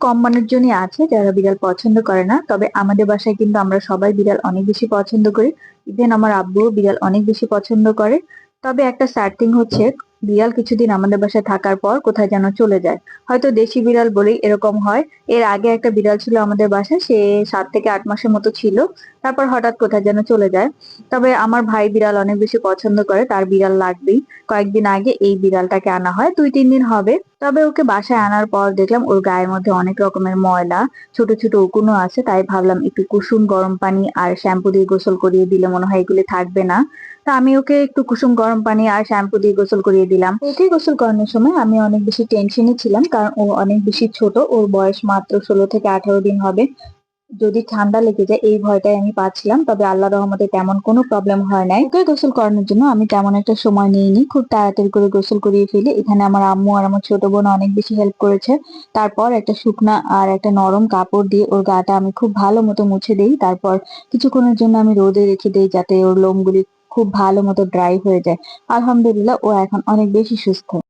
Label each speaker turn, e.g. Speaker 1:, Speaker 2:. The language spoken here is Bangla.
Speaker 1: কম মানুষজনই আছে, যারা বিড়াল পছন্দ করে না। তবে আমাদের বাসায় কিন্তু আমরা সবাই বিড়াল অনেক বেশি পছন্দ করি। ইভেন আমার আব্বুও বিড়াল অনেক বেশি পছন্দ করে। তবে একটা স্যাড হচ্ছে বিড়াল কিছুদিন আমাদের বাসায় থাকার পর কোথায় যেন চলে যায়। হয়তো দেশি বিড়াল বলেই এরকম হয়। এর আগে একটা বিড়াল ছিল আমাদের বাসায়, সে সাত থেকে আট মাসের মতো ছিল। তারপর হঠাৎ কোথায় যেন চলে যায়। তবে আমার ভাই বিড়াল অনেক বেশি পছন্দ করে, তার বিড়াল লাগবেই। কয়েকদিন আগে এই বিড়ালটাকে আনা হয়, দুই তিন দিন হবে। তবে ওকে বাসায় আনার পর দেখলাম ওর গায়ের মধ্যে অনেক রকমের ময়লা, ছোট ছোট উকুনও আছে। তাই ভাবলাম একটু কুসুম গরম পানি আর শ্যাম্পু দিয়ে গোসল করিয়ে দিলে মনে হয় এগুলি থাকবে না। তা আমি ওকে একটু কুসুম গরম পানি আর শ্যাম্পু দিয়ে গোসল করিয়ে দিলাম। ওকে গোসল করানোর সময় আমি অনেক বেশি টেনশনে ছিলাম, কারণ ও অনেক বেশি ছোট, ওর বয়স মাত্র ষোলো থেকে আঠারো দিন হবে। যদি ঠান্ডা লেগে যায়, এই ভয়টাই আমি পাচ্ছিলাম, তবে আল্লাহ রহমতে তেমন কোনো প্রবলেম হয় নাই। ওকে গোসল করানোর জন্য আমি তেমন একটা সময় নিইনি, খুব তাড়াতাড়ি করে গোসল করিয়ে ফেলি। এখানে আমার আম্মু আর আমার ছোট বোন অনেক বেশি হেল্প করেছে। তারপর একটা শুকনা আর একটা নরম কাপড় দিয়ে ওর গাটা আমি খুব ভালো মতো মুছে দিই। তারপর কিছুক্ষণের জন্য আমি রোদে রেখে দিই, যাতে ওর লোমগুলি খুব ভালো মতো ড্রাই হয়ে যায়। আলহামদুলিল্লাহ ও এখন অনেক বেশি সুস্থ।